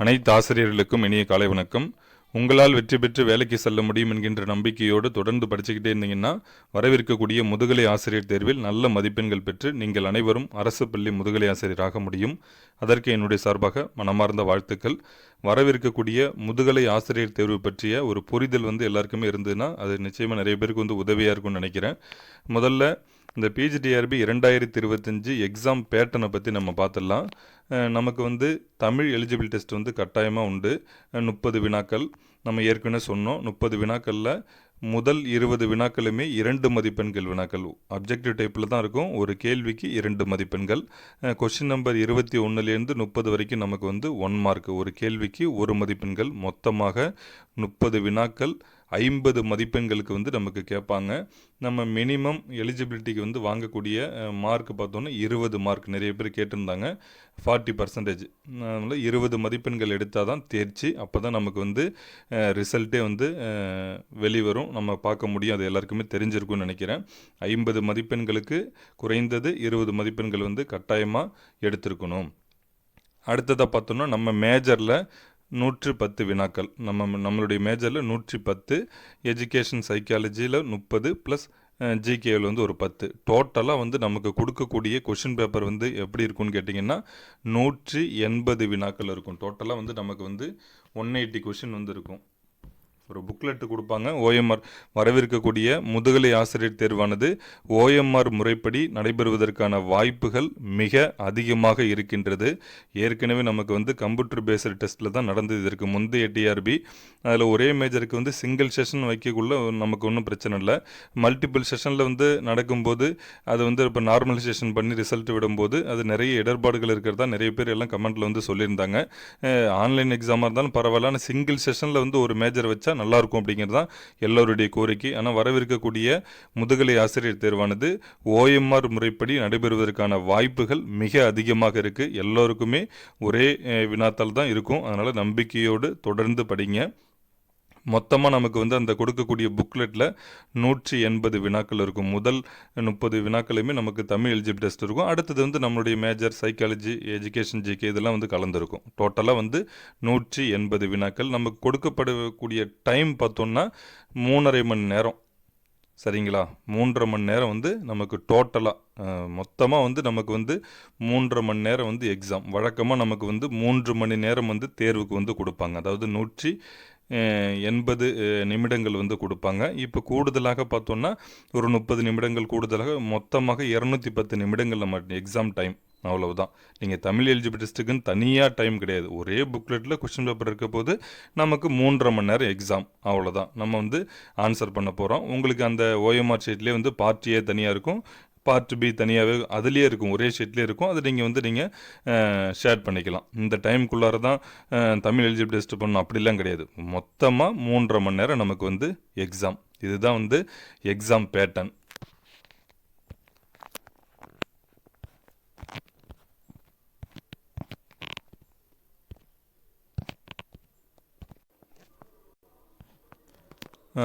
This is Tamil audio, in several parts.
அனைத்து ஆசிரியர்களுக்கும் இனிய காலை வணக்கம். உங்களால் வெற்றி பெற்று வேலைக்கு செல்ல முடியும் என்கின்ற நம்பிக்கையோடு தொடர்ந்து படிச்சுக்கிட்டே இருந்தீங்கன்னா வரவிருக்கக்கூடிய முதுகலை ஆசிரியர் தேர்வில் நல்ல மதிப்பெண்கள் பெற்று நீங்கள் அனைவரும் அரசு பள்ளி முதுகலை ஆசிரியராக முடியும். அதற்கு என்னுடைய சார்பாக மனமார்ந்த வாழ்த்துக்கள். வரவிருக்கக்கூடிய முதுகலை ஆசிரியர் தேர்வு பற்றிய ஒரு புரிதல் வந்து எல்லாருக்குமே இருந்ததுன்னா அது நிச்சயமாக நிறைய பேருக்கு வந்து உதவியாக இருக்கும்னு நினைக்கிறேன். முதல்ல இந்த பிஜிடிஆர்பி இரண்டாயிரத்தி இருபத்தஞ்சி எக்ஸாம் பேட்டர்னை பற்றி நம்ம பார்த்துடலாம் நமக்கு வந்து தமிழ் எலிஜிபிள் டெஸ்ட் வந்து கட்டாயமாக உண்டு. முப்பது வினாக்கள் நம்ம ஏற்கனவே சொன்னோம். முப்பது வினாக்களில் முதல் இருபது வினாக்களுமே இரண்டு மதிப்பெண்கள் வினாக்கள். அப்ஜெக்டிவ் டைப்பில் தான் இருக்கும். ஒரு கேள்விக்கு இரண்டு மதிப்பெண்கள். கொஷின் நம்பர் இருபத்தி ஒன்றுலேருந்து முப்பது வரைக்கும் நமக்கு வந்து ஒன் மார்க் ஒரு கேள்விக்கு ஒரு மதிப்பெண்கள். மொத்தமாக முப்பது வினாக்கள். ஐம்பது மதிப்பெண்களுக்கு வந்து நமக்கு கேட்பாங்க. நம்ம மினிமம் எலிஜிபிலிட்டிக்கு வந்து வாங்கக்கூடிய மார்க் பார்த்தோன்னா இருபது மார்க் நிறைய பேர் கேட்டிருந்தாங்க. ஃபார்ட்டி பர்சன்டேஜ் அதனால் இருபது மதிப்பெண்கள் எடுத்தால் தான் தேர்ச்சி. அப்போ தான் நமக்கு வந்து ரிசல்ட்டே வந்து வெளிவரும். நம்ம பார்க்க முடியும். அது எல்லாருக்குமே தெரிஞ்சிருக்கும்னு நினைக்கிறேன். ஐம்பது மதிப்பெண்களுக்கு குறைந்தது இருபது மதிப்பெண்கள் வந்து கட்டாயமாக எடுத்திருக்கணும். அடுத்ததாக பார்த்தோம்னா நம்ம மேஜரில் நூற்று பத்து வினாக்கள். நம்ம நம்மளுடைய மேஜரில் நூற்றி பத்து எஜுகேஷன் சைக்காலஜியில் முப்பது ப்ளஸ் ஜிகேவில் வந்து ஒரு பத்து. டோட்டலாக வந்து நமக்கு கொடுக்கக்கூடிய கொஷின் பேப்பர் வந்து எப்படி இருக்கும்னு கேட்டிங்கன்னா நூற்றி எண்பது வினாக்கள் இருக்கும். டோட்டலாக வந்து நமக்கு வந்து ஒன் எயிட்டி கொஷின் வந்து இருக்கும். ஒரு புக்லெட்டு கொடுப்பாங்க. ஓஎம்ஆர் வரவிருக்கக்கூடிய முதுகலை ஆசிரியர் தேர்வானது ஓஎம்ஆர் முறைப்படி நடைபெறுவதற்கான வாய்ப்புகள் மிக அதிகமாக இருக்கின்றது. ஏற்கனவே நமக்கு வந்து கம்ப்யூட்டர் பேஸ்டு டெஸ்ட்டில் தான் நடந்தது. இதற்கு முந்தைய டிஆர்பி அதில் ஒரே மேஜருக்கு வந்து சிங்கிள் செஷன் வைக்கக்குள்ள நமக்கு ஒன்றும் பிரச்சனை இல்லை. மல்டிபிள் செஷனில் வந்து நடக்கும்போது அது வந்து இப்போ நார்மலைசேஷன் பண்ணி ரிசல்ட் விடும்போது அது நிறைய இடர்பாடுகள் இருக்கிறதா நிறைய பேர் எல்லாம் கமெண்ட்டில் வந்து சொல்லியிருந்தாங்க. ஆன்லைன் எக்ஸாமாக இருந்தாலும் பரவாயில்ல. ஆனால் சிங்கிள் செஷனில் வந்து ஒரு மேஜர் வச்சா நல்லாயிருக்கும் அப்படிங்கிறது தான் எல்லோருடைய கோரிக்கை. ஆனால் வரவிருக்கக்கூடிய முதுகலை ஆசிரியர் தேர்வானது ஓஎம்ஆர் முறைப்படி நடைபெறுவதற்கான வாய்ப்புகள் மிக அதிகமாக இருக்குது எல்லோருக்குமே ஒரே வினாத்தால் தான் இருக்கும். அதனால் நம்பிக்கையோடு தொடர்ந்து படிங்க. மொத்தமாக நமக்கு வந்து அந்த கொடுக்கக்கூடிய புக்லெட்டில் நூற்றி எண்பது வினாக்கள் இருக்கும். முதல் முப்பது வினாக்களுமே நமக்கு தமிழ் எலிஜிபிள் டெஸ்ட் இருக்கும். அடுத்தது வந்து நம்மளுடைய மேஜர் சைக்காலஜி எஜுகேஷன் ஜிகே இதெல்லாம் வந்து கலந்துருக்கும். டோட்டலாக வந்து நூற்றி எண்பது வினாக்கள். நமக்கு கொடுக்கப்படக்கூடிய டைம் பார்த்தோம்னா மூணரை மணி நேரம். சரிங்களா? மூன்றரை மணி நேரம் வந்து நமக்கு டோட்டலாக மொத்தமாக வந்து நமக்கு வந்து மூன்றரை மணி நேரம் வந்து எக்ஸாம் வழக்கமாக நமக்கு வந்து மூன்று மணி நேரம் வந்து தேர்வுக்கு வந்து கொடுப்பாங்க. அதாவது நூற்றி எண்பது நிமிடங்கள் வந்து கொடுப்பாங்க. இப்போ கூடுதலாக பார்த்தோன்னா ஒரு முப்பது நிமிடங்கள் கூடுதலாக மொத்தமாக இரநூத்தி பத்து நிமிடங்கள் நம்ம எக்ஸாம் டைம் அவ்வளவுதான். நீங்கள் தமிழ் எலிஜிபிலிஸ்ட்டுக்குன்னு தனியாக டைம் கிடையாது. ஒரே புக்லெட்டில் கொஸ்டின் பேப்பர் இருக்க போது நமக்கு மூன்றரை மணி நேரம் எக்ஸாம் அவ்வளோதான் நம்ம வந்து ஆன்சர் பண்ண போகிறோம் உங்களுக்கு அந்த ஓஎம்ஆர் ஷீட்லேயே வந்து பார்ட் ஏ தனியாக இருக்கும். பார்ட் பி தனியாகவே அதுலேயே இருக்கும் ஒரே ஷீட்லேயே இருக்கும். அதை நீங்கள் வந்து நீங்கள் ஷேர் பண்ணிக்கலாம். இந்த டைமுக்குள்ளார தான் தமிழ் எலிஜிபிள் டெஸ்ட் பண்ணணும். அப்படிலாம் கிடையாது. மொத்தமாக மூன்றரை மணி நேரம் நமக்கு வந்து எக்ஸாம் இதுதான் வந்து எக்ஸாம் பேட்டர்ன்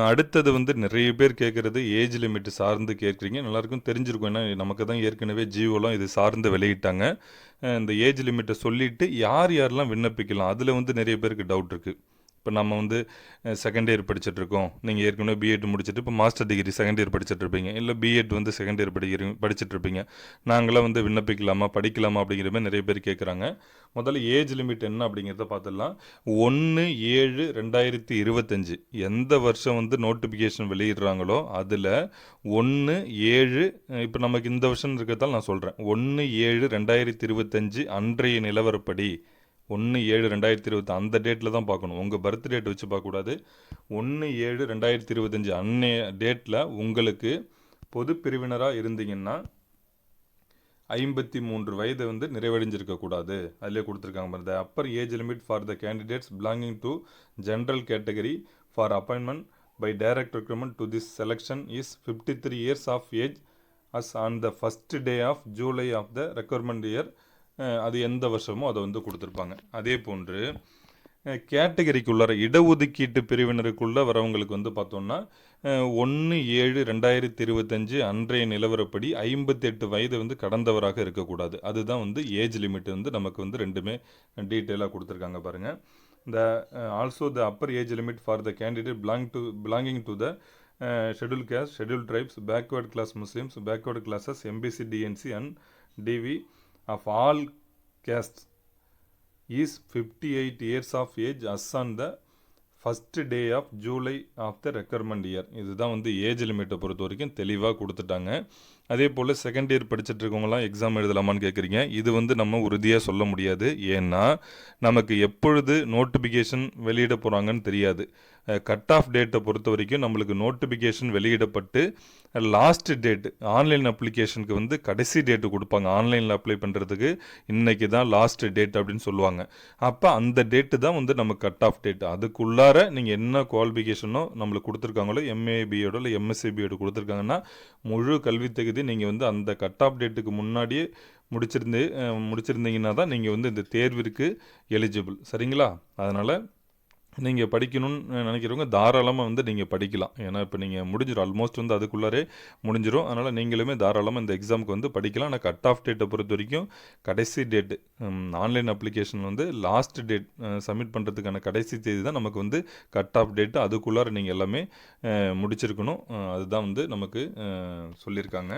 அடுத்தது வந்து நிறைய பேர் கேட்குறது ஏஜ் லிமிட் சார்ந்து கேட்குறீங்க நல்லாயிருக்கும் தெரிஞ்சிருக்கும். ஏன்னா நமக்கு தான் ஏற்கனவே ஜியோலாம் இது சார்ந்து வெளியிட்டாங்க. இந்த ஏஜ் லிமிட்டை சொல்லிட்டு யார் யாரெல்லாம் விண்ணப்பிக்கலாம்? அதில் வந்து நிறைய பேருக்கு டவுட் இருக்குது இப்போ நம்ம வந்து செகண்ட் இயர் படிச்சுட்டு இருக்கோம் நீங்கள் ஏற்கனவே பிஎட் முடிச்சுட்டு இப்போ மாஸ்டர் டிகிரி செகண்ட் இயர் படிச்சுட்டு இருப்பீங்க இல்லை பிஎட் வந்து செகண்ட் இயர் படிக்கிறீங்க படிச்சுட்டு இருப்பீங்க நாங்களாம் வந்து விண்ணப்பிக்கலாமா படிக்கலாமா அப்படிங்கிற மாதிரி நிறைய பேர் கேட்குறாங்க முதல்ல ஏஜ் லிமிட் என்ன அப்படிங்கிறத பார்த்துடலாம் ஒன்று ஏழு ரெண்டாயிரத்தி இருபத்தஞ்சு. எந்த வருஷம் வந்து நோட்டிஃபிகேஷன் வெளியிடுறாங்களோ அதில் ஒன்று ஏழு இப்போ நமக்கு இந்த வருஷம் இருக்கிறதால நான் சொல்கிறேன் ஒன்று ஏழு ரெண்டாயிரத்தி இருபத்தஞ்சு அன்றைய நிலவரப்படி ஒன்று ஏழு ரெண்டாயிரத்தி இருபத்தி அந்த டேட்டில் தான் பார்க்கணும். உங்கள் பர்த் டேட் வச்சு பார்க்கக்கூடாது. ஒன்று ஏழு ரெண்டாயிரத்தி இருபத்தஞ்சு அன்னைய டேட்டில் உங்களுக்கு பொது பிரிவினராக இருந்தீங்கன்னா ஐம்பத்தி மூன்று வயது வந்து நிறைவடைஞ்சிருக்கக்கூடாது. அதிலே கொடுத்துருக்காங்க பாருங்க upper age limit for the candidates belonging to general category for appointment by direct recruitment to this selection is fifty three years of age as on the first day of July of the requirement year அது எந்த வருஷமோ அதை வந்து கொடுத்துருப்பாங்க. அதே போன்று கேட்டகரிக்குள்ளார இடஒதுக்கீட்டு பிரிவினருக்குள்ளே வரவங்களுக்கு வந்து பார்த்தோம்னா ஒன்று ஏழு ரெண்டாயிரத்தி இருபத்தஞ்சு அன்றைய நிலவரப்படி ஐம்பத்தெட்டு வயது வந்து கடந்தவராக இருக்கக்கூடாது. அதுதான் வந்து ஏஜ் லிமிட் வந்து நமக்கு வந்து ரெண்டுமே டீட்டெயிலாக கொடுத்துருக்காங்க பாருங்கள் இந்த also the upper age limit for the candidate belong to belonging to the scheduled caste scheduled tribes backward class Muslims backward classes MBC DNC and DV of all caste is fifty eight years of age as on the first day of July of the recruitment year இதுதான் வந்து ஏஜ் லிமிட்டை பொறுத்த வரைக்கும் தெளிவாக கொடுத்துட்டாங்க. அதே போல் செகண்ட் இயர் படிச்சுட்டு இருக்கவங்களாம் எக்ஸாம் எழுதலாமான்னு கேட்குறீங்க இது வந்து நம்ம உறுதியாக சொல்ல முடியாது. ஏன்னா நமக்கு எப்பொழுது நோட்டிஃபிகேஷன் வெளியிட போகிறாங்கன்னு தெரியாது. கட் ஆஃப் டேட்டை பொறுத்த வரைக்கும் நம்மளுக்கு நோட்டிஃபிகேஷன் வெளியிடப்பட்டு லாஸ்ட் டேட் ஆன்லைன் அப்ளிகேஷனுக்கு வந்து கடைசி டேட்டு கொடுப்பாங்க. ஆன்லைனில் அப்ளை பண்ணுறதுக்கு இன்றைக்கி தான் லாஸ்ட் டேட் அப்படின்னு சொல்லுவாங்க. அப்போ அந்த டேட்டு தான் வந்து நம்ம கட் ஆஃப் டேட் அதுக்குள்ளார நீங்கள் என்ன குவாலிஃபிகேஷனோ நம்மளுக்கு கொடுத்துருக்காங்களோ எம்ஏபியோட இல்லை எம்எஸ்சிபியோட கொடுத்துருக்காங்கன்னா முழு கல்வி தகுதி நீங்கள் வந்து அந்த கட் ஆஃப் டேட்டுக்கு முன்னாடியே முடிச்சிருந்து முடிச்சிருந்தீங்கன்னா தான் நீங்கள் வந்து இந்த தேர்விற்கு எலிஜிபிள் சரிங்களா? அதனால் நீங்கள் படிக்கணும்னு நினைக்கிறவங்க தாராளமாக வந்து நீங்கள் படிக்கலாம். ஏன்னா இப்போ நீங்கள் முடிஞ்சிடும் ஆல்மோஸ்ட் வந்து அதுக்குள்ளாரே முடிஞ்சிடும் அதனால் நீங்களுமே தாராளமாக இந்த எக்ஸாமுக்கு வந்து படிக்கலாம். ஆனால் கட் ஆஃப் டேட்டை பொறுத்த வரைக்கும் கடைசி டேட்டு ஆன்லைன் அப்ளிகேஷன் வந்து லாஸ்ட் டேட் சப்மிட் பண்ணுறதுக்கான கடைசி தேதி தான் நமக்கு வந்து கட் ஆஃப் டேட்டு அதுக்குள்ளார நீங்கள் எல்லாமே முடிச்சிருக்கணும். அதுதான் வந்து நமக்கு சொல்லியிருக்காங்க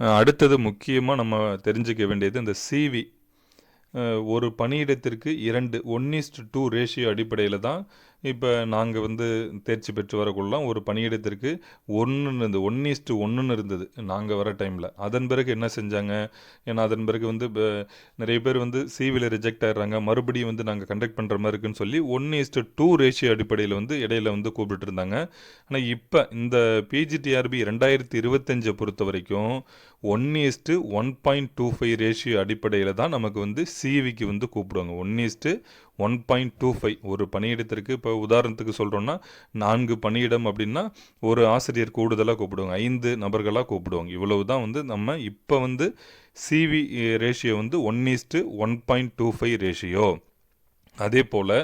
அடுத்தது முக்கியமாக நம்ம தெரிஞ்சுக்க வேண்டியது இந்த சிவி ஒரு பணியிடத்திற்கு இரண்டு ஒன் இஸ்ட் டூ ரேஷியோ அடிப்படையில் தான் இப்போ நாங்கள் வந்து தேர்ச்சி பெற்று வரக்குள்ளலாம் ஒரு பணியிடத்திற்கு ஒன்று இருந்தது. ஒன் ஈஸ்ட்டு ஒன்றுன்னு இருந்தது. நாங்கள் வர டைமில் அதன் பிறகு என்ன செஞ்சாங்க? ஏன்னா அதன் பிறகு வந்து நிறைய பேர் வந்து சிவியில் ரிஜெக்ட் ஆயிடுறாங்க. மறுபடியும் வந்து நாங்கள் கண்டக்ட் பண்ணுற மாதிரி இருக்குன்னு சொல்லி ஒன் ஈஸ்ட்டு டூ ரேஷியோ அடிப்படையில் வந்து இடையில வந்து கூப்பிட்டு இருந்தாங்க. ஆனால் இப்போ இந்த பிஜிடிஆர்பி ரெண்டாயிரத்தி இருபத்தஞ்சை பொறுத்த வரைக்கும் one is to one point two five ratio அடிப்படையில் தான் நமக்கு வந்து சிவிக்கு வந்து கூப்பிடுவாங்க. One is to one point two five ஒரு பணியிடத்திற்கு இப்போ உதாரணத்துக்கு சொல்கிறோன்னா நான்கு பணியிடம் அப்படின்னா ஒரு ஆசிரியர் கூடுதலாக கூப்பிடுவாங்க ஐந்து நபர்களாக கூப்பிடுவாங்க. இவ்வளவு தான் வந்து நம்ம இப்போ வந்து சிவி ரேஷியோ வந்து one is to one point two five ratio அதே போல்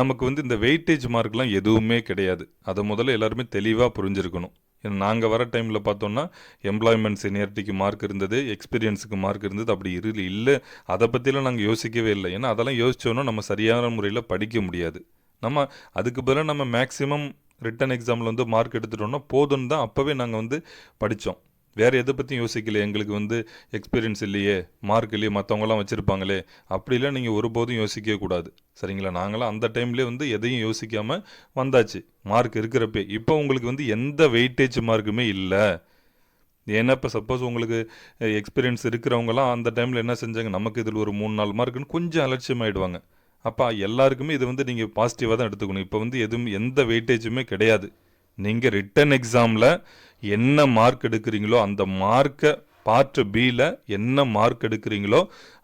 நமக்கு வந்து இந்த வெயிட்டேஜ் மார்க்லாம் எதுவுமே கிடையாது. அதை முதல்ல எல்லாருமே தெளிவாக புரிஞ்சிருக்கணும். நாங்கள் வர டைமில் பார்த்தோன்னா எம்ப்ளாய்மெண்ட் சீனியாரிட்டிக்கு மார்க் இருந்தது எக்ஸ்பீரியன்ஸுக்கு மார்க் இருந்தது அப்படி இரு இல்லை. அதை பற்றிலாம் நாங்கள் யோசிக்கவே இல்லை. ஏன்னா அதெல்லாம் யோசித்தோன்னா நம்ம சரியான முறையில் படிக்க முடியாது. நம்ம அதுக்கு பதிலாக நம்ம மேக்ஸிமம் ரிட்டன் எக்ஸாமில் வந்து மார்க் எடுத்துட்டோம்னா போதும்னு தான் அப்போவே நாங்கள் வந்து படித்தோம் வேறு எதை பற்றியும் யோசிக்கல எங்களுக்கு வந்து எக்ஸ்பீரியன்ஸ் இல்லையே மார்க் இல்லையே மற்றவங்களாம் வச்சுருப்பாங்களே அப்படிலாம் நீங்கள் ஒருபோதும் யோசிக்கவே கூடாது. சரிங்களா? நாங்களாம் அந்த டைம்லேயே வந்து எதையும் யோசிக்காமல் வந்தாச்சு. மார்க் இருக்கிறப்பே. இப்போ உங்களுக்கு வந்து எந்த வெயிட்டேஜ் மார்க்குமே இல்லை. ஏன்னா இப்போ சப்போஸ் உங்களுக்கு எக்ஸ்பீரியன்ஸ் இருக்கிறவங்களாம் அந்த டைமில் என்ன செஞ்சாங்க? நமக்கு இதில் ஒரு மூணு நாலு மார்க்குன்னு கொஞ்சம் அலட்சியமாயிடுவாங்க. அப்போ எல்லாருக்குமே இது வந்து நீங்கள் பாசிட்டிவாக தான் எடுத்துக்கணும். இப்போ வந்து எதுவும் எந்த வெயிட்டேஜுமே கிடையாது. நீங்கள் ரிட்டன் எக்ஸாமில் என்ன மார்க் எடுக்கிறீங்களோ அந்த மார்க்கை பார்ட் பியில் என்ன மார்க் எடுக்கிறீங்களோ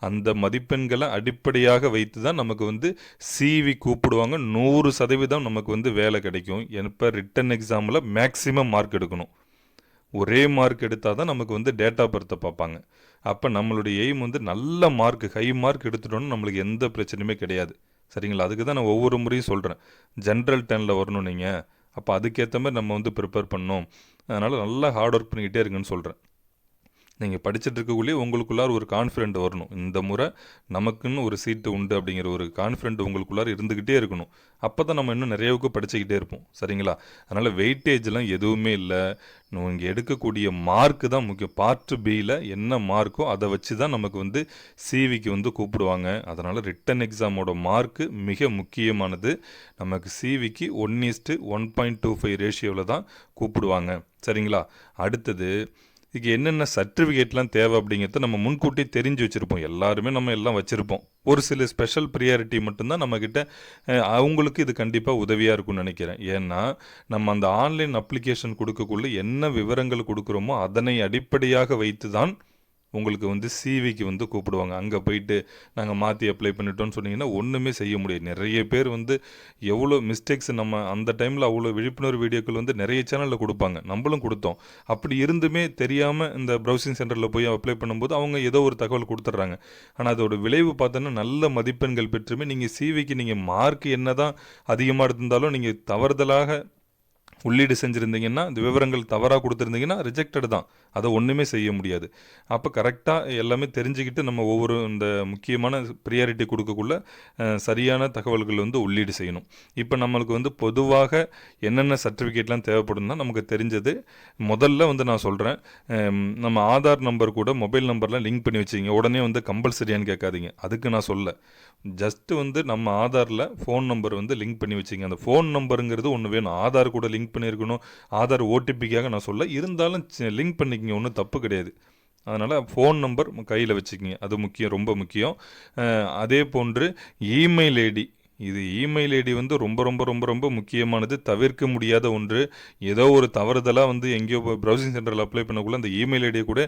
அந்த மதிப்பெண்களை அடிப்படையாக வைத்து தான் நமக்கு வந்து சிவி கூப்பிடுவாங்க. நூறு சதவீதம் நமக்கு வந்து வேலை கிடைக்கும். இப்போ ரிட்டன் எக்ஸாமில் மேக்ஸிமம் மார்க் எடுக்கணும். ஒரே மார்க் எடுத்தால் தான் நமக்கு வந்து டேட்டா பர்த்தை பார்ப்பாங்க. அப்போ நம்மளுடைய எய்ம் வந்து நல்ல மார்க் ஹை மார்க் எடுத்துட்டோன்னு நம்மளுக்கு எந்த பிரச்சனையுமே கிடையாது. சரிங்களா? அதுக்கு தான் நான் ஒவ்வொரு முறையும் சொல்கிறேன் ஜென்ரல் டெனில் வரணும் நீங்கள் அப்போ அதுக்கேற்ற மாதிரி நம்ம வந்து ப்ரிப்பேர் பண்ணோம் அதனால் நல்லா ஹார்ட் ஒர்க் பண்ணிக்கிட்டே இருங்கன்னு சொல்கிறேன் நீங்கள் படிச்சுட்டு இருக்கக்குள்ளே உங்களுக்குள்ளார ஒரு கான்ஃபிடென்ட் வரணும். இந்த முறை நமக்குன்னு ஒரு சீட்டு உண்டு அப்படிங்கிற ஒரு கான்ஃபிடென்ட் உங்களுக்குள்ளார இருந்துக்கிட்டே இருக்கணும். அப்போ தான் நம்ம இன்னும் நிறையவுக்கு படிச்சுக்கிட்டே இருப்போம். சரிங்களா? அதனால் வெயிட்டேஜ்லாம் எதுவுமே இல்லை. நீங்கள் எடுக்கக்கூடிய மார்க்கு தான் முக்கியம். பார்ட் பியில் என்ன மார்க்கோ அதை வச்சு தான் நமக்கு வந்து சிவிக்கு வந்து கூப்பிடுவாங்க. அதனால் ரிட்டன் எக்ஸாமோட மார்க்கு மிக முக்கியமானது. நமக்கு சிவிக்கு one is to one point two five ரேஷியோவில் தான் கூப்பிடுவாங்க. சரிங்களா? அடுத்தது இதுக்கு என்னென்ன சர்டிஃபிகேட்லாம் தேவை அப்படிங்கிறத நம்ம முன்கூட்டி தெரிஞ்சு வச்சுருப்போம். எல்லாருமே நம்ம எல்லாம் வச்சுருப்போம். ஒரு சில ஸ்பெஷல் ப்ரியாரிட்டி மட்டும்தான் நம்மக்கிட்ட அவங்களுக்கு இது கண்டிப்பாக உதவியாக இருக்கும்னு நினைக்கிறேன். ஏன்னா நம்ம அந்த ஆன்லைன் அப்ளிகேஷன் கொடுக்கக்குள்ள என்ன விவரங்கள் கொடுக்குறோமோ அதனை அடிப்படையாக வைத்து தான் உங்களுக்கு வந்து சிவிக்கு வந்து கூப்பிடுவாங்க. அங்கே போயிட்டு நாங்கள் மாற்றி அப்ளை பண்ணிட்டோம்னு சொன்னீங்கன்னா ஒன்றுமே செய்ய முடியாது. நிறைய பேர் வந்து எவ்வளோ மிஸ்டேக்ஸ் நம்ம அந்த டைமில் அவ்வளோ விழிப்புணர்வு வீடியோக்கள் வந்து நிறைய சேனலில் கொடுப்பாங்க. நம்மளும் கொடுத்தோம். அப்படி இருந்துமே தெரியாமல் இந்த ப்ரௌசிங் சென்டரில் போய் அப்ளை பண்ணும்போது அவங்க ஏதோ ஒரு தகவல் கொடுத்துட்றாங்க. ஆனால் அதோட விளைவு பார்த்தோன்னா நல்ல மதிப்பெண்கள் பெற்றுமே நீங்கள் சிவிக்கு நீங்கள் மார்க் என்ன தான் அதிகமாக இருந்தாலும் நீங்கள் தவறுதலாக உள்ளீடு செஞ்சுருந்தீங்கன்னா இந்த விவரங்கள் தவறாக கொடுத்துருந்தீங்கன்னா ரிஜெக்டட் தான். அதை ஒன்றுமே செய்ய முடியாது. அப்போ கரெக்டாக எல்லாமே தெரிஞ்சுக்கிட்டு நம்ம ஒவ்வொரு இந்த முக்கியமான ப்ரியாரிட்டி கொடுக்கக்குள்ள சரியான தகவல்கள் வந்து உள்ளீடு செய்யணும். இப்போ நம்மளுக்கு வந்து பொதுவாக என்னென்ன சர்டிஃபிகேட்லாம் தேவைப்படும்னா நமக்கு தெரிஞ்சது. முதல்ல வந்து நான் சொல்கிறேன் நம்ம ஆதார் நம்பர் கூட மொபைல் நம்பர்லாம் லிங்க் பண்ணி வச்சிங்க உடனே வந்து கம்பல்சரியான்னு கேட்காதீங்க. அதுக்கு நான் சொல்ல. ஜஸ்ட்டு வந்து நம்ம ஆதாரில் ஃபோன் நம்பர் வந்து லிங்க் பண்ணி வச்சிங்க அந்த ஃபோன் நம்பருங்கிறது ஒன்று வேணும். ஆதார் கூட லிங்க் பண்ணியிருக்கணும். ஆதார் ஓடிபிக்காக நான் சொல்ல இருந்தாலும் லிங்க் பண்ணிக்கிங்க ஒன்றும் தப்பு கிடையாது. அதனால் ஃபோன் நம்பர் கையில் வச்சுக்கிங்க. அது முக்கியம் ரொம்ப முக்கியம். அதே போன்று இமெயில் ஐடி. இது இமெயில் ஐடி வந்து ரொம்ப ரொம்ப ரொம்ப ரொம்ப முக்கியமானது. தவிர்க்க முடியாத ஒன்று. ஏதோ ஒரு தவறுதலாக வந்து எங்கேயோ ப்ரௌசிங் சென்டரில் அப்ளை பண்ணக்குள்ள அந்த இமெயில் ஐடியை கூட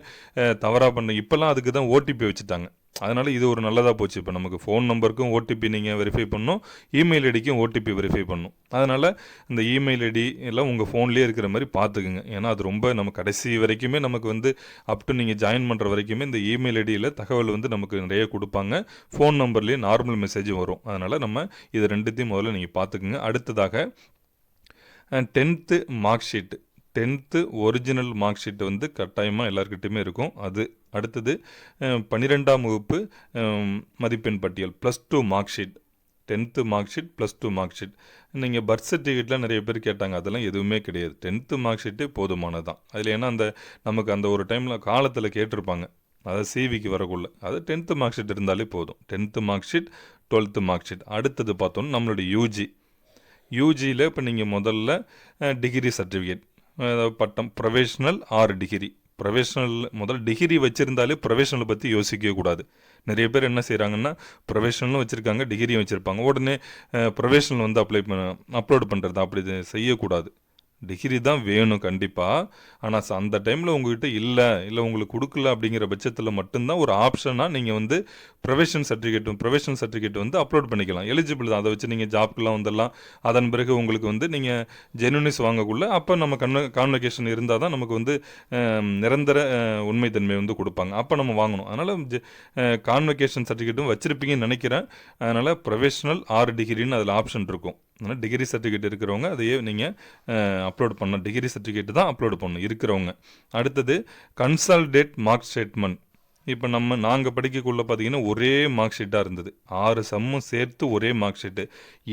தவறாக பண்ண இப்போல்லாம் அதுக்கு தான் ஓடிபி வச்சுட்டாங்க. அதனால் இது ஒரு நல்லதாக போச்சு. இப்போ நமக்கு ஃபோன் நம்பருக்கும் ஓடிபி நீங்கள் வெரிஃபை பண்ணணும். இமெயில் ஐடிக்கும் ஓடிபி வெரிஃபை பண்ணணும். அதனால் இந்த இமெயில் ஐடி எல்லாம் உங்கள் ஃபோன்லேயே இருக்கிற மாதிரி பார்த்துக்குங்க ஏன்னா அது ரொம்ப நம்ம கடைசி வரைக்குமே நமக்கு வந்து அப் டு நீங்கள் ஜாயின் பண்ணுற வரைக்குமே இந்த இமெயில் ஐடியில் தகவல் வந்து நமக்கு நிறைய கொடுப்பாங்க. ஃபோன் நம்பர்லேயே நார்மல் மெசேஜ் வரும். அதனால் நம்ம இது ரெண்டுத்தையும் முதல்ல நீங்கள் பார்த்துக்குங்க அடுத்ததாக tenth mark sheet tenth original mark sheet வந்து கட்டாயமாக எல்லாருக்கிட்டையுமே இருக்கும். அது அடுத்தது பன்னிரெண்டாம் வகுப்பு மதிப்பெண் பட்டியல் plus two mark sheet tenth mark sheet plus two mark sheet நீங்கள் பர்த் சர்டிஃபிகேட்லாம் நிறைய பேர் கேட்டாங்க அதெல்லாம் எதுவுமே கிடையாது. டென்த்து மார்க் ஷீட்டே போதுமானது தான் அதில் ஏன்னா அந்த நமக்கு அந்த ஒரு டைமில் காலத்தில் கேட்டிருப்பாங்க. அதாவது சிவிக்கு வரக்குள்ள. அது டென்த்து மார்க் ஷீட் இருந்தாலே போதும். Tenth mark sheet twelfth mark sheet அடுத்தது பார்த்தோன்னா நம்மளுடைய யூஜி யூஜியில் இப்போ நீங்கள் முதல்ல டிகிரி சர்டிஃபிகேட் பட்டம் ப்ரொஃபஷ்னல் ஆர் டிகிரி ப்ரொஃபஷ்னல் முதல்ல டிகிரி வச்சுருந்தாலே ப்ரொஃபஷனலை பற்றி யோசிக்கவே கூடாது. நிறைய பேர் என்ன செய்கிறாங்கன்னா ப்ரொஃபஷனலும் வச்சுருக்காங்க டிகிரியும் வச்சுருப்பாங்க. உடனே ப்ரொஃபஷனல் வந்து அப்ளை பண்ண அப்லோட் பண்ணுறது அப்படி இது செய்யக்கூடாது. டிகிரி தான் வேணும் கண்டிப்பாக ஆனால் அந்த டைமில் உங்ககிட்ட இல்லை இல்லை உங்களுக்கு கொடுக்கல அப்படிங்கிற பட்சத்தில் மட்டும்தான் ஒரு ஆப்ஷனாக நீங்கள் வந்து ப்ரொஃபஷன் சர்டிஃபிகேட்டும் ப்ரொஃபஷனல் சர்டிஃபிகேட் வந்து அப்லோட் பண்ணிக்கலாம். எலிஜிபிள் தான். அதை வச்சு நீங்கள் ஜாப்க்குலாம் வந்துடலாம். அதன் பிறகு உங்களுக்கு வந்து நீங்கள் ஜெனுனிஸ் வாங்கக்குள்ள அப்போ நம்ம கன்வ கான்வெகேஷன் இருந்தால் தான் நமக்கு வந்து நிரந்தர உண்மைத்தன்மை வந்து கொடுப்பாங்க. அப்போ நம்ம வாங்கணும். அதனால் கான்வெகேஷன் சர்டிஃபிகேட்டும் வச்சுருப்பீங்கன்னு நினைக்கிறேன். அதனால் ப்ரொஃபஷனல் ஆறு டிகிரின்னு அதில் ஆப்ஷன் இருக்கும். அதனால் டிகிரி சர்டிஃபிகேட் இருக்கிறவங்க அதையே நீங்கள் அப்லோட் பண்ணணும் டிகிரி சர்டிஃபிகேட் தான் அப்லோட் பண்ணணும். இருக்கிறவங்க. அடுத்தது கன்சால்டேட் மார்க் ஸ்டேட்மெண்ட் இப்போ நம்ம நாங்கள் படிக்கக்குள்ளே பார்த்தீங்கன்னா ஒரே மார்க் ஷீட்டாக இருந்தது. ஆறு சம்மும் சேர்த்து ஒரே மார்க் ஷீட்டு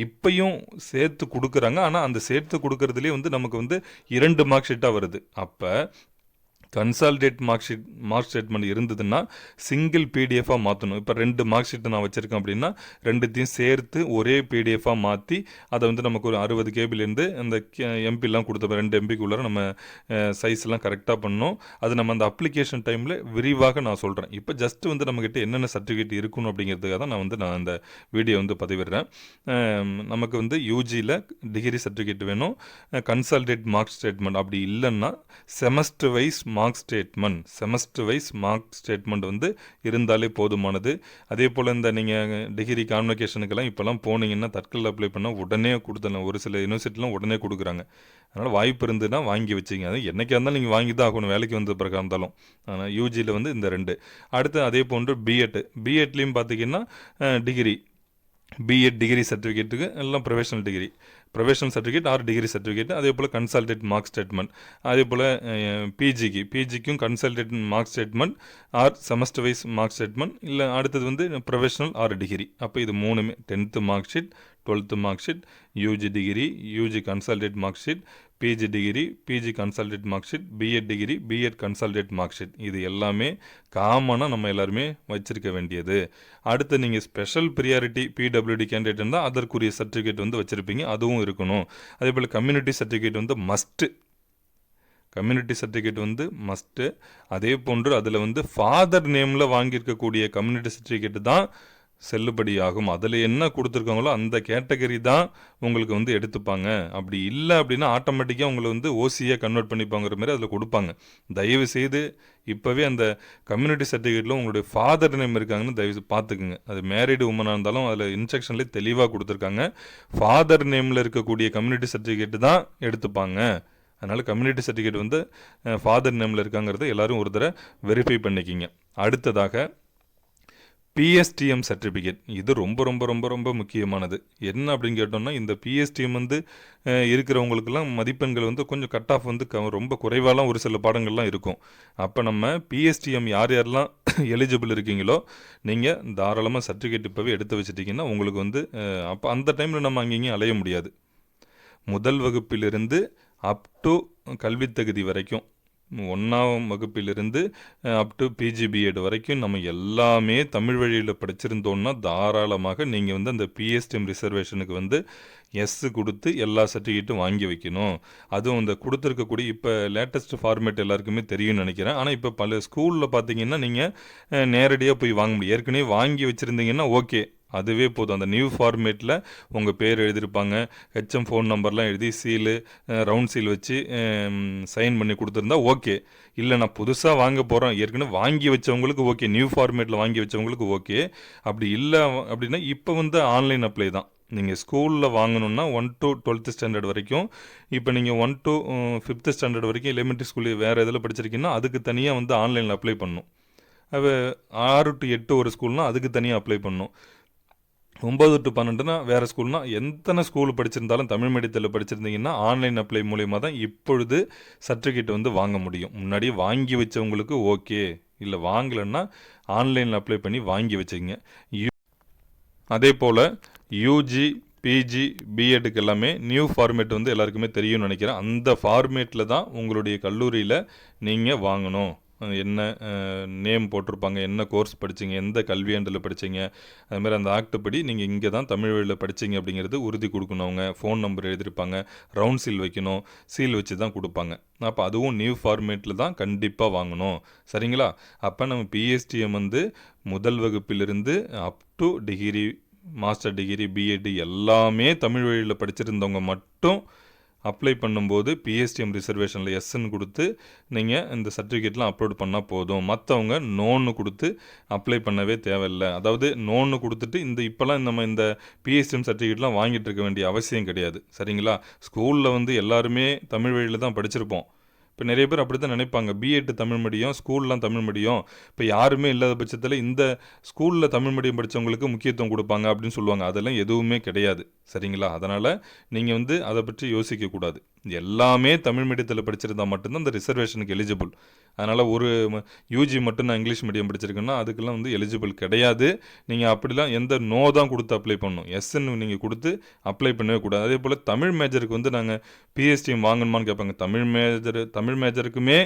இப்பையும் சேர்த்து கொடுக்குறாங்க. ஆனால் அந்த சேர்த்து கொடுக்கறதுலேயே வந்து நமக்கு வந்து இரண்டு மார்க் ஷீட்டாக வருது. அப்போ consolidated mark sheet mark statement இருந்ததுன்னா சிங்கிள் பிடிஎஃபாக மாற்றணும் இப்போ ரெண்டு மார்க் ஷீட்டை நான் வச்சுருக்கேன் அப்படின்னா ரெண்டுத்தையும் சேர்த்து ஒரே பிடிஎஃபாக மாற்றி அதை வந்து நமக்கு ஒரு அறுபது கேபிலேருந்து அந்த எம்பிலாம் கொடுத்தப்ப ரெண்டு எம்பிக்குள்ளார நம்ம சைஸ்லாம் கரெக்டாக பண்ணோம் அது நம்ம அந்த அப்ளிகேஷன் டைமில் விரிவாக நான் சொல்கிறேன் இப்போ ஜஸ்ட் வந்து நம்மக்கிட்ட என்னென்ன சர்டிஃபிகேட் இருக்கணும் அப்படிங்கிறதுக்காக தான் நான் வந்து நான் அந்த வீடியோ வந்து பதிவிடுறேன். நமக்கு வந்து யூஜியில் டிகிரி சர்டிஃபிகேட் வேணும். கன்சால்டேட் மார்க் ஸ்டேட்மெண்ட் அப்படி இல்லைன்னா semester wise mark statement semester wise mark statement வந்து இருந்தாலே போதுமானது. அதே போல் இந்த நீங்கள் டிகிரி கான்வெகேஷனுக்கெல்லாம் இப்போல்லாம் போனீங்கன்னா தற்கொலை அப்ளை பண்ணால் உடனே கொடுத்தலாம் ஒரு சில யூனிவர்சிட்டிலாம் உடனே கொடுக்குறாங்க. அதனால் வாய்ப்பு இருந்ததுன்னா வாங்கி வச்சுங்க அது என்றைக்கா இருந்தாலும் நீங்கள் வாங்கி தான் ஆகணும். வேலைக்கு வந்த பிறகு இருந்தாலும். ஆனால் யூஜியில் வந்து இந்த ரெண்டு. அடுத்து அதே போன்று பிஎட் பிஎட்லேயும் பார்த்தீங்கன்னா டிகிரி பிஎட் டிகிரி சர்டிஃபிகேட்டுக்கு எல்லாம் professional degree professional certificate or degree certificate அதே போல் கன்சல்டேட் மார்க் ஸ்டேட்மெண்ட் அதே போல் பிஜிக்கு பிஜிக்கும் consolidated mark statement or semester wise mark statement இல்லை அடுத்தது வந்து ப்ரொஃபஷனல் ஆர் டிகிரி அப்போ இது மூணுமே tenth mark sheet twelfth mark sheet UG degree UG consolidated mark sheet PG degree PG consolidated mark sheet BEd degree BEd consolidated mark sheet இது எல்லாமே காமனாக நம்ம எல்லாருமே வச்சுருக்க வேண்டியது. அடுத்து நீங்கள் ஸ்பெஷல் ப்ரியாரிட்டி பிடபிள்யூடி கேண்டிடேட் இருந்தால் அதற்குரிய சர்டிஃபிகேட் வந்து வச்சுருப்பீங்க அதுவும் இருக்கணும். அதே போல் கம்யூனிட்டி சர்டிஃபிகேட் வந்து மஸ்ட்டு கம்யூனிட்டி சர்டிஃபிகேட் வந்து மஸ்ட்டு அதே போன்று அதில் வந்து ஃபாதர் நேமில் வாங்கியிருக்கக்கூடிய கம்யூனிட்டி சர்டிஃபிகேட் தான் செல்லுபடியாகும். அதில் என்ன கொடுத்துருக்காங்களோ அந்த கேட்டகரி தான் உங்களுக்கு வந்து எடுத்துப்பாங்க. அப்படி இல்லை அப்படின்னா ஆட்டோமேட்டிக்காக உங்களை வந்து ஓசியாக கன்வெர்ட் பண்ணிப்பாங்கிற மாதிரி அதில் கொடுப்பாங்க. தயவு செய்து இப்போவே அந்த கம்யூனிட்டி சர்டிஃபிகேட்டில் உங்களுடைய ஃபாதர் நேம் இருக்காங்கன்னு தயவு செய்து பார்த்துக்குங்க. அது மேரிடு உமனாக இருந்தாலும் அதில் இன்ஸ்ட்ரக்ஷன்லேயே தெளிவாக கொடுத்துருக்காங்க. ஃபாதர் நேமில் இருக்கக்கூடிய கம்யூனிட்டி சர்டிஃபிகேட் தான் எடுத்துப்பாங்க. அதனால் கம்யூனிட்டி சர்டிஃபிகேட் வந்து ஃபாதர் நேமில் இருக்காங்கிறத எல்லோரும் ஒரு தடவை வெரிஃபை பண்ணிக்கிங்க. அடுத்ததாக பிஎஸ்டிஎம் சர்டிஃபிகேட் இது ரொம்ப ரொம்ப ரொம்ப ரொம்ப முக்கியமானது. என்ன அப்படின்னு கேட்டோம்னா இந்த பிஎஸ்டிஎம் வந்து இருக்கிறவங்களுக்கெல்லாம் மதிப்பெண்கள் வந்து கொஞ்சம் கட் ஆஃப் வந்து க ரொம்ப குறைவாலாம் ஒரு சில பாடங்கள்லாம் இருக்கும். அப்போ நம்ம பிஎஸ்டிஎம் யார் யாரெல்லாம் எலிஜிபிள் இருக்கீங்களோ நீங்கள் தாராளமாக சர்டிஃபிகேட் இப்போவே எடுத்து வச்சிட்டிங்கன்னா உங்களுக்கு வந்து அப்போ அந்த டைமில் நம்ம அங்கேயும் அலைய முடியாது. முதல் வகுப்பிலிருந்து அப் டு கல்வித் தகுதி வரைக்கும். ஒன்றாம் வகுப்பிலிருந்து அப் டு பிஜிபிஎட் வரைக்கும் நம்ம எல்லாமே தமிழ் வழியில் படிச்சிருந்தோன்னா தாராளமாக நீங்கள் வந்து அந்த பிஎஸ்டிஎம் ரிசர்வேஷனுக்கு வந்து எஸ்ஸு கொடுத்து எல்லா சர்டிஃபிகேட்டும் வாங்கி வைக்கணும். அதுவும் இந்த கொடுத்துருக்கக்கூடிய இப்போ லேட்டஸ்ட் ஃபார்மேட் எல்லாருக்குமே தெரியும்னு நினைக்கிறேன். ஆனால் இப்போ பல ஸ்கூலில் பார்த்தீங்கன்னா நீங்கள் நேரடியாக போய் வாங்க முடியும். ஏற்கனவே வாங்கி வச்சுருந்தீங்கன்னா ஓகே அதுவே போதும். அந்த நியூ ஃபார்மேட்டில் உங்கள் பேர் எழுதியிருப்பாங்க. ஹெச்எம் ஃபோன் நம்பர்லாம் எழுதி சீலு ரவுண்ட் சீல் வச்சு சைன் பண்ணி கொடுத்துருந்தா ஓகே இல்லை நான் புதுசாக வாங்க போகிறேன் ஏற்கனவே வாங்கி வச்சவங்களுக்கு ஓகே நியூ ஃபார்மேட்டில் வாங்கி வச்சவங்களுக்கு ஓகே அப்படி இல்லை அப்படின்னா இப்போ வந்து ஆன்லைன் அப்ளை தான். நீங்கள் ஸ்கூலில் வாங்கணுன்னா ஒன் டு டுவெல்த்து ஸ்டாண்டர்ட் வரைக்கும் இப்போ நீங்கள் ஒன் டு ஃபிஃப்த்து ஸ்டாண்டர்ட் வரைக்கும் எலிமெண்ட்ரி ஸ்கூல் வேறு எதில் படிச்சிருக்கீங்கன்னா அதுக்கு தனியாக வந்து ஆன்லைனில் அப்ளை பண்ணும். அது ஆறு டு எட்டு ஒரு ஸ்கூல்னால் அதுக்கு தனியாக அப்ளை பண்ணும். ஒம்பது டு பன்னெண்டுனா வேறு ஸ்கூல்னால் எத்தனை ஸ்கூல் படிச்சிருந்தாலும் தமிழ் மீடியத்தில் படிச்சிருந்தீங்கன்னா ஆன்லைன் அப்ளை மூலயமா தான் இப்பொழுது சர்டிஃபிகேட் வந்து வாங்க முடியும். முன்னாடியே வாங்கி வச்சவங்களுக்கு ஓகே இல்லை வாங்கலைன்னா ஆன்லைனில் அப்ளை பண்ணி வாங்கி வச்சுங்க யூ அதே போல் யூஜி பிஜி பிஎட்டுக்கு எல்லாமே நியூ ஃபார்மேட் வந்து எல்லாருக்குமே தெரியும்னு நினைக்கிறேன். அந்த ஃபார்மேட்டில் தான் உங்களுடைய கல்லூரியில் நீங்கள் வாங்கணும். என்ன நேம் போட்டிருப்பாங்க என்ன கோர்ஸ் படித்தீங்க எந்த கல்வியாண்டில் படித்தீங்க அது அந்த ஆக்ட் படி நீங்கள் இங்கே தான் தமிழ் வழியில் படிச்சீங்க அப்படிங்கிறது உறுதி கொடுக்கணும். அவங்க ஃபோன் நம்பர் எழுதியிருப்பாங்க ரவுண்ட் சீல் வைக்கணும் சீல் வச்சு தான் கொடுப்பாங்க. அப்போ அதுவும் நியூ ஃபார்மேட்டில் தான் கண்டிப்பாக வாங்கணும். சரிங்களா? அப்போ நம்ம பிஎஸ்டிஎம் வந்து முதல் வகுப்பிலிருந்து up to degree master degree BEd எல்லாமே தமிழ் வழியில் படிச்சிருந்தவங்க மட்டும் அப்ளை பண்ணும்போது பிஎஸ்டிஎம் ரிசர்வேஷனில் எஸ்ன்னு கொடுத்து நீங்கள் இந்த சர்டிஃபிகேட்லாம் அப்லோட் பண்ணால் போதும். மற்றவங்க நோன்னு கொடுத்து அப்ளை பண்ணவே தேவையில்லை. அதாவது நோன்னு கொடுத்துட்டு இந்த இப்போல்லாம் நம்ம இந்த பிஎஸ்டிஎம் சர்டிஃபிகேட்லாம் வாங்கிட்டு இருக்க வேண்டிய அவசியம் கிடையாது. சரிங்களா? ஸ்கூலில் வந்து எல்லாருமே தமிழ் வழியில் தான் படிச்சிருப்போம். இப்போ நிறைய பேர் அப்படி தான் நினைப்பாங்க பிஎட் தமிழ் மீடியம் ஸ்கூல்லாம் தமிழ் மீடியம் இப்போ யாருமே இல்லாத பட்சத்தில் இந்த ஸ்கூலில் தமிழ் மீடியம் படித்தவங்களுக்கு முக்கியத்துவம் கொடுப்பாங்க அப்படின்னு சொல்லுவாங்க. அதெல்லாம் எதுவுமே கிடையாது. சரிங்களா? அதனால் நீங்கள் வந்து அதை பற்றி யோசிக்கக்கூடாது எல்லாமே தமிழ் மீடியத்தில் படிச்சிருந்தா மட்டும்தான் அந்த ரிசர்வேஷனுக்கு எலிஜிபிள் அதனால் ஒரு யூஜி மட்டும் நான் இங்கிலீஷ் மீடியம் படிச்சிருக்கேன்னா அதுக்கெல்லாம் வந்து எலிஜிபிள் கிடையாது. நீங்கள் அப்படிலாம் எந்த நோ தான் கொடுத்து அப்ளை பண்ணணும். எஸ்ன்னு நீங்கள் கொடுத்து அப்ளை பண்ணவே கூடாது. அதே போல் தமிழ் மேஜருக்கு வந்து நாங்கள் பிஎஸ்டிஎம் வாங்கணுமான்னு கேட்பாங்க. தமிழ் மேஜர் தமிழ் மேஜருக்குமே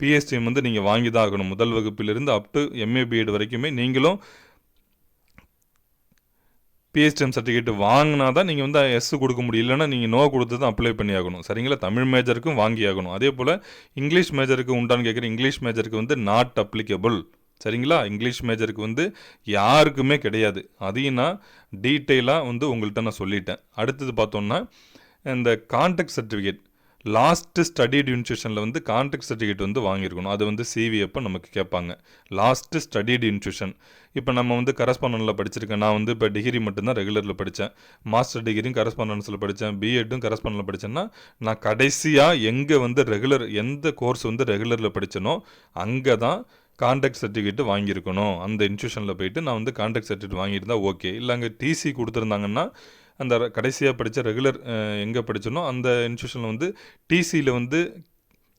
பிஎஸ்டிஎம் வந்து நீங்கள் வாங்கி தான் ஆகணும். முதல் வகுப்பிலிருந்து அப் டு எம்ஏ பிஎட் வரைக்குமே நீங்களும் பிஹெச்எம் சர்டிஃபிகேட் வாங்கினா தான் நீங்கள் வந்து எஸ் கொடுக்க முடியும். இல்லைன்னா நீங்கள் நோ கொடுத்து தான் அப்ளை பண்ணி ஆகணும். சரிங்களா? தமிழ் மேஜருக்கும் வாங்கி ஆகணும். அதே போல் இங்கிலீஷ் மேஜருக்கு உண்டான்னு கேட்குற இங்கிலீஷ் மேஜருக்கு வந்து நாட் அப்ளிகபிள் சரிங்களா? இங்கிலீஷ் மேஜருக்கு வந்து யாருக்குமே கிடையாது. அதையும் நான் டீட்டெயிலாக வந்து உங்கள்கிட்ட நான் சொல்லிட்டேன். அடுத்தது பார்த்தோம்னா இந்த கான்டாக்ட் சர்டிஃபிகேட் லாஸ்ட்டு ஸ்டடிட் இன்ஸ்டியூஷனில் வந்து கான்டாக்ட் சர்டிஃபிகேட் வந்து வாங்கியிருக்கணும். அது வந்து சிவி அப்போ நமக்கு கேட்பாங்க. லாஸ்ட்டு ஸ்டடிட் இன்ஸ்டியூஷன் இப்போ நம்ம வந்து கரஸ்பாண்டனில் படிச்சிருக்கேன். நான் வந்து இப்போ டிகிரி மட்டும்தான் ரெகுலரில் படித்தேன் மாஸ்டர் டிகிரியும் கரஸ்பாண்டன்ஸில் படித்தேன் பிஎட்டும் கரஸ்பாண்டனில் படித்தேன்னா நான் கடைசியாக எங்கே வந்து ரெகுலர் எந்த கோர்ஸ் வந்து ரெகுலரில் படித்தனோ அங்கே தான் கான்டாக்ட் சர்டிஃபிகேட் வாங்கியிருக்கணும். அந்த இன்ஸ்டியூஷனில் போயிட்டு நான் வந்து கான்டாக்ட் சர்டிஃபிகேட் வாங்கியிருந்தால் ஓகே இல்லை அங்கே டிசி கொடுத்துருந்தாங்கன்னா அந்த கடைசியாக படித்த ரெகுலர் எங்கே படித்தனோ அந்த இன்ஸ்டியூஷனில் வந்து டிசியில் வந்து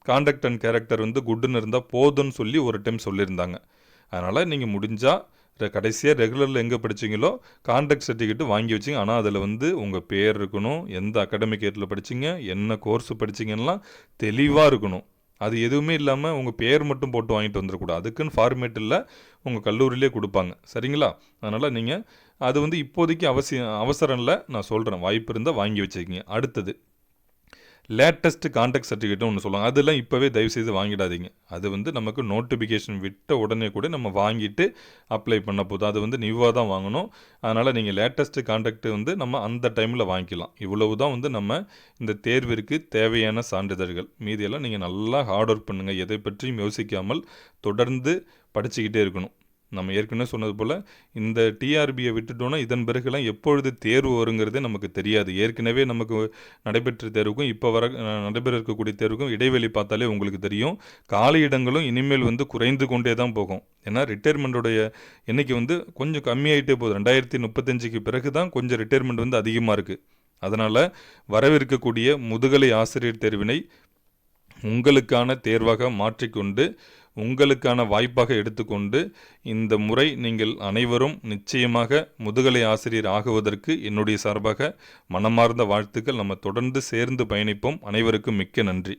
காண்டக்ட் அண்ட் கேரக்டர் வந்து குட்டுன்னு இருந்தால் போதும்னு சொல்லி ஒரு டைம் சொல்லியிருந்தாங்க. அதனால் நீங்கள் முடிஞ்சால் கடைசியாக ரெகுலரில் எங்கே படிச்சீங்களோ கான்டாக்ட் சர்டிஃபிகேட் வாங்கி வச்சிங்க. ஆனால் அதில் வந்து உங்கள் பேர் இருக்கணும் எந்த அகாடமிக் இயரில் படிச்சீங்க என்ன கோர்ஸ் படிச்சீங்கலாம் தெளிவாக இருக்கணும். அது எதுவுமே இல்லாமல் உங்கள் பேர் மட்டும் போட்டு வாங்கிட்டு வந்துடக்கூடாது அதுக்குன்னு ஃபார்மேட் இல்லை. உங்கள் கல்லூரியிலே கொடுப்பாங்க. சரிங்களா? அதனால் நீங்கள் அது வந்து இப்போதைக்கு அவசியம் அவசரம் இல்லை. நான் சொல்கிறேன் வாய்ப்பு இருந்தால் வாங்கி வச்சுக்கிங்க. அடுத்தது. லேட்டஸ்ட் கான்டாக்ட் சர்டிஃபிகேட்னு ஒன்று சொல்லுவாங்க. அதெல்லாம் இப்போவே தயவுசெய்து வாங்கிடாதீங்க. அது வந்து நமக்கு நோட்டிஃபிகேஷன் விட்ட உடனே கூட நம்ம வாங்கிட்டு அப்ளை பண்ண போதும். அது வந்து நியூவாக தான் வாங்கணும். அதனால் நீங்கள் லேட்டஸ்ட் கான்டாக்ட் வந்து நம்ம அந்த டைமில் வாங்கிக்கலாம். இவ்வளவு தான் வந்து நம்ம இந்த தேர்விற்கு தேவையான சான்றிதழ்கள். மீதியெல்லாம் நீங்கள் நல்லா ஹார்ட் ஒர்க் பண்ணுங்கள் எதை பற்றியும் யோசிக்காமல் தொடர்ந்து படிச்சுக்கிட்டே இருக்கணும். நம்ம ஏற்கனவே சொன்னது போல் இந்த டிஆர்பியை விட்டுட்டோன்னா இதன் பிறகுலாம் எப்பொழுது தேர்வு வருங்கிறதே நமக்கு தெரியாது. ஏற்கனவே நமக்கு நடைபெற்ற தேர்வுக்கும் இப்போ வர நடைபெற இருக்கக்கூடிய தேர்வுக்கும் இடைவெளி பார்த்தாலே உங்களுக்கு தெரியும். காலி இடங்களும் இனிமேல் வந்து குறைந்து கொண்டே தான் போகும். ஏன்னா ரிட்டையர்மெண்ட்டோடைய எண்ணிக்கை வந்து கொஞ்சம் கம்மியாயிட்டே போகுது. ரெண்டாயிரத்தி முப்பத்தஞ்சுக்கு பிறகு தான் கொஞ்சம் ரிட்டையர்மெண்ட் வந்து அதிகமாக இருக்குது அதனால் வரவிருக்கக்கூடிய முதுகலை ஆசிரியர் தேர்வினை உங்களுக்கான தேர்வாக மாற்றிக்கொண்டு உங்களுக்கான வாய்ப்பாக எடுத்துக்கொண்டு இந்த முறை நீங்கள் அனைவரும் நிச்சயமாக முதுகலை ஆசிரியர் ஆகுவதற்கு என்னுடைய சார்பாக மனமார்ந்த வாழ்த்துக்கள். நம்ம தொடர்ந்து சேர்ந்து பயணிப்போம். அனைவருக்கும் மிக்க நன்றி.